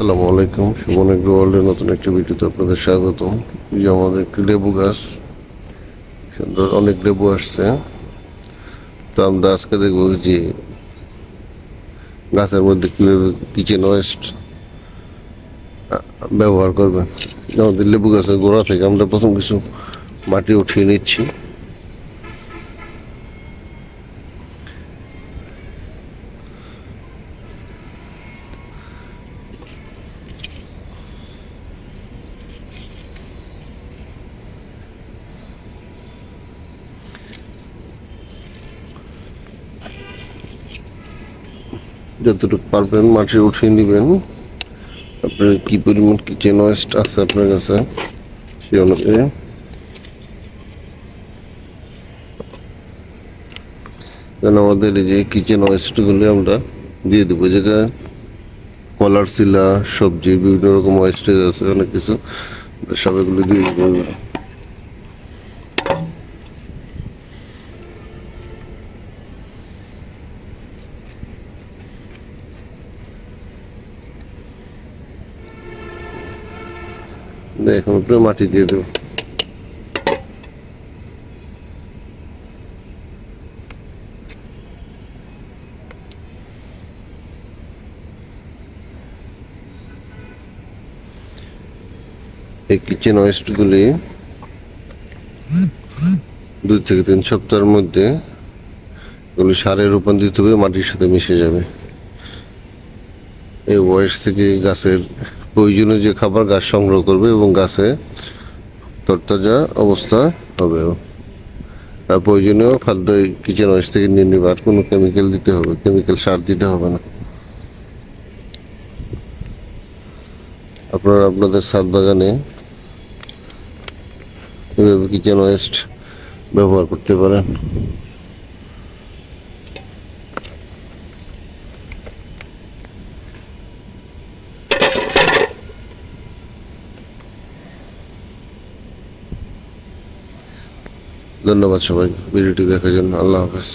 আসসালামু আলাইকুম। সুমন এগ্রো ওয়ার্ল্ডের নতুন একটি ভিডিওতে আপনাদের স্বাগতম। যে আমাদের একটি লেবু গাছ, সুন্দর অনেক লেবু আসছে। তো আমরা আজকে দেখব যে গাছের মধ্যে কীভাবে কিচেন ওয়েস্ট ব্যবহার করবেন। আমাদের লেবু গাছের গোড়া থেকে আমরা প্রথম কিছু মাটি উঠিয়ে নিচ্ছি। যতটুকু পারবেন মাটি উঠিয়ে নেবেন। আপনার কি পরিমাণ কিচেন ওয়েস্ট আছে আপনার কাছে সেই অনুযায়ী। যেন আমাদের এই যে কিচেন ওয়েস্টগুলি আমরা দিয়ে দেবো যেটা কলার শিলা, সবজি, বিভিন্ন রকম ওয়েস্টেজ আছে, অনেক কিছু। সবগুলো দিয়ে দেবো। এখন উপরে মাটি দিয়ে দেবো। এই কিচেন ওয়েস্টগুলি দুই থেকে তিন সপ্তাহের মধ্যে এগুলি সারে রূপান্তরিত হয়ে মাটির সাথে মিশে যাবে। এই ওয়েস্ট থেকে গাছের প্রয়োজনীয় যে খাবার গাছ সংগ্রহ করবে এবং গাছে তরতাজা অবস্থা হবে। আর প্রয়োজনীয় খাদ্য কিচেন ওয়েস্ট থেকে নিয়ে নেবে, আর কোনো কেমিক্যাল দিতে হবে কেমিক্যাল সার দিতে হবে না। আপনারা আপনাদের ছাদ বাগানে এভাবে কিচেন ওয়েস্ট ব্যবহার করতে পারেন। ধন্যবাদ সবাই ভিডিওটি দেখার জন্য আল্লাহ হাফেজ।